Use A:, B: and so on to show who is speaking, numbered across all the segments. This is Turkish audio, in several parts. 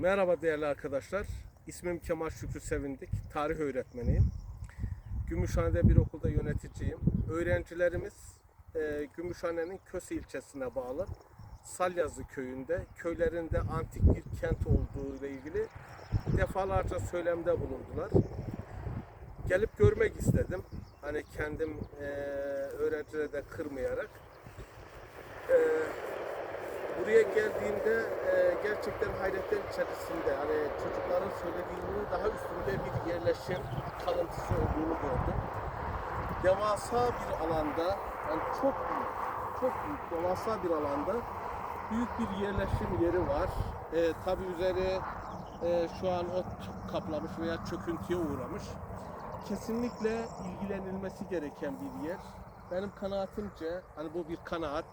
A: Merhaba değerli arkadaşlar. İsmim Kemal Şükrü Sevindik. Tarih öğretmeniyim. Gümüşhane'de bir okulda yöneticiyim. Öğrencilerimiz e, Gümüşhane'nin Köse ilçesine bağlı Salyazı köyünde, köylerinde antik bir kent olduğu ile ilgili defalarca söylemde bulundular. Gelip görmek istedim. Hani kendim e, öğrencileri de kırmayarak. Buraya geldiğimde e, gerçekten hayretler içerisinde hani çocukların söylediğinin daha üstünde bir yerleşim kalıntısı olduğunu gördüm. Devasa bir alanda, yani çok büyük, çok büyük, devasa bir alanda büyük bir yerleşim yeri var. E, Tabi üzeri e, şu an ot kaplamış veya çöküntüye uğramış. Kesinlikle ilgilenilmesi gereken bir yer. Benim kanaatimce, hani bu bir kanaat,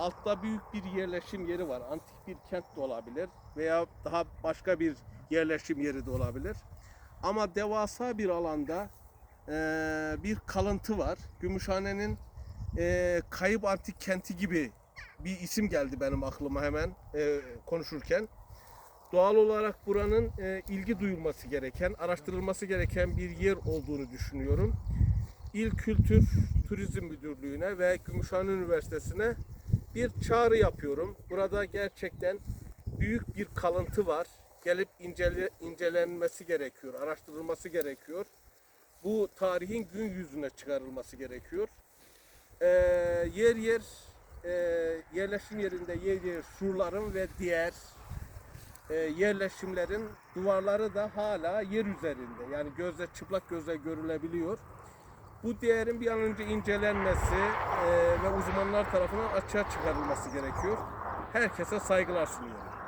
A: altta büyük bir yerleşim yeri var. Antik bir kent de olabilir veya daha başka bir yerleşim yeri de olabilir. Ama devasa bir alanda eee, bir kalıntı var. Gümüşhane'nin eee, kayıp antik kenti gibi bir isim geldi benim aklıma hemen eee, konuşurken. Doğal olarak buranın eee, ilgi duyulması gereken, araştırılması gereken bir yer olduğunu düşünüyorum. İl Kültür Turizm Müdürlüğü'ne ve Gümüşhane Üniversitesi'ne bir çağrı yapıyorum. Burada gerçekten büyük bir kalıntı var. Gelip incele, incelenmesi gerekiyor, araştırılması gerekiyor. Bu tarihin gün yüzüne çıkarılması gerekiyor. Ee, yer yer e, yerleşim yerinde yer yer surların ve diğer e, yerleşimlerin duvarları da hala yer üzerinde. Yani gözle çıplak gözle görülebiliyor. Bu değerin bir an önce incelenmesi e, ve uzmanlar tarafından açığa çıkarılması gerekiyor. Herkese saygılar sunuyorum.